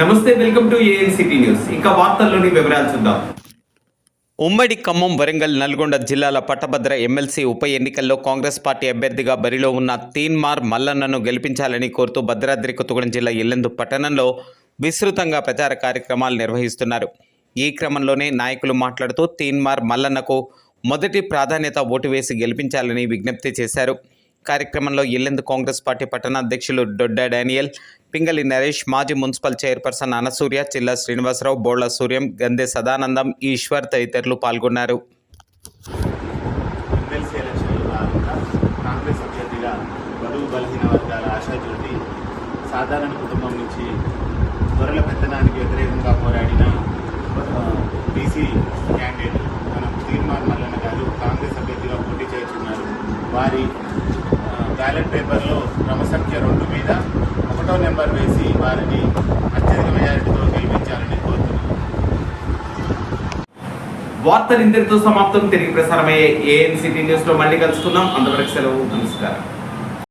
నమస్తే welcome to ANCT news. వార్తల్లోని వివరాలు చూద్దాం. ఉమ్మడి ఖమ్మం వరంగల్ నల్గొండ జిల్లాల పట్టభద్ర ఎమ్మెల్సీ ఉప ఎన్నికల్లో కాంగ్రెస్ పార్టీ అభ్యర్థిగా బరిలో ఉన్న తీన్మార్ మల్లన్నను గెలిపించాలని కోరుతూ భద్రాద్రి కొత్తగూడెం జిల్లా ఇల్లెందు పట్టణంలో విస్తృతంగా ప్రచార కార్యక్రమాలు నిర్వహిస్తున్నారు. ఈ క్రమంలోనే నాయకులు మాట్లాడుతూ తీన్మార్ మల్లన్నకు మొదటి ప్రాధాన్యత ఓటు వేసి గెలిపించాలని విజ్ఞప్తి చేశారు. కార్యక్రమంలో ఇల్లెందు కాంగ్రెస్ పార్టీ పట్టణాధ్యక్షులు డొడ్డా డానియల్ పింగళి నరేష్ మాజీ మున్సిపల్ చైర్పర్సన్ అనసూర్య చిల్లా శ్రీనివాసరావు బోళ్ళ సూర్యం గందే సదానందం ఈశ్వర్ తదితరులు పాల్గొన్నారు. కాంగ్రెస్ అభ్యర్థిగా బలహీన వర్గాల ఆశాజ్యోతి సాధారణ కుటుంబం నుంచి దొరల పెత్తనానికి వ్యతిరేకంగా పోరాడిన బీసీ క్యాండిడేట్ మన తీర్మాన్ మల్లన్న గారు కాంగ్రెస్ అభ్యర్థిగా పోటీ చేస్తున్నారు. వారి బ్యాలెట్ పేపర్లో క్రమసంఖ్య రెండు మీద ఒకటో నెంబర్ వేసి వారిని అత్యధిక మెజారిటీతో గెలిపించాలని కోరుతున్నాను వార్తలు ఇంతటితో సమాప్తం. తిరిగి ప్రసారమయ్యే ఏఎన్సిటీ న్యూస్లో మళ్ళీ కలుసుకుందాం అంతవరకు సెలవు. నమస్కారం.